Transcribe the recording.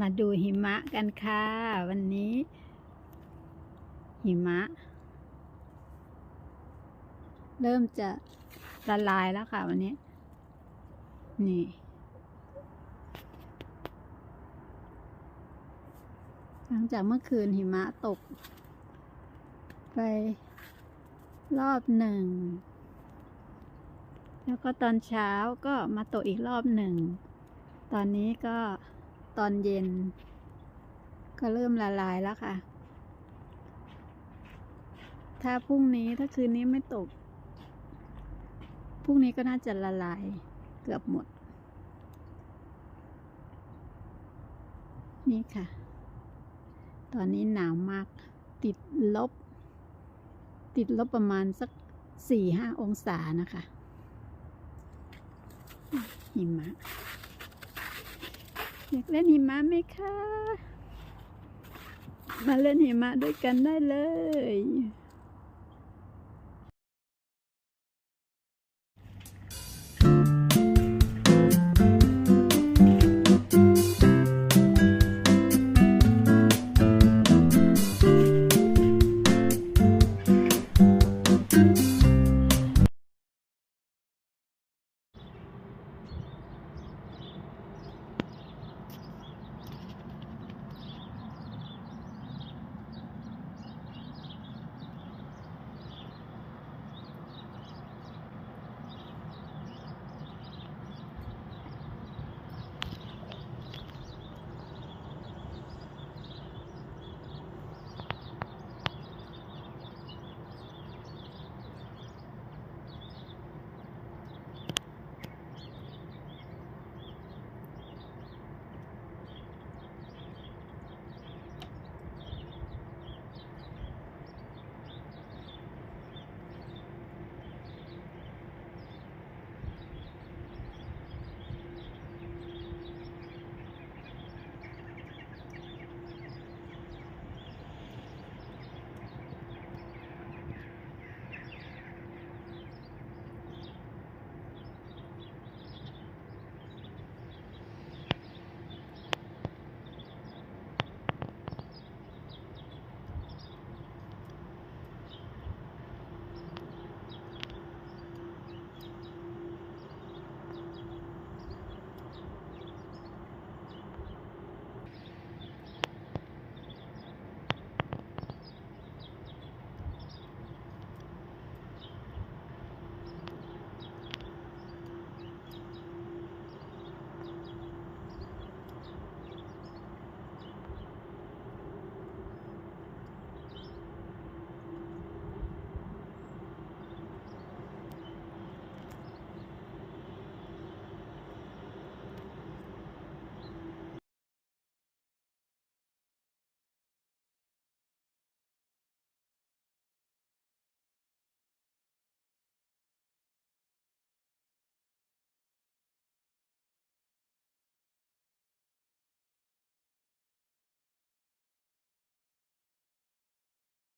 มาดูหิมะกันค่ะ วันนี้ หิมะ เริ่มจะละลายแล้วค่ะวันนี้ นี่ หลังจากเมื่อคืนหิมะตก ไปรอบหนึ่ง แล้วก็ตอนเช้าก็มาตกอีกรอบหนึ่ง ตอนนี้ก็ ตอนเย็น ก็เริ่มละลายแล้วค่ะ ถ้าพรุ่งนี้ถ้าคืนนี้ไม่ตก พรุ่งนี้ก็น่าจะละลายเกือบหมด นี่ค่ะ ตอนนี้หนาวมาก ติดลบ ติดลบประมาณสักสี่ห้าองศานะคะหิมะ อยากเล่นหิมะไหมคะ มาเล่นหิมะด้วยกันได้เลย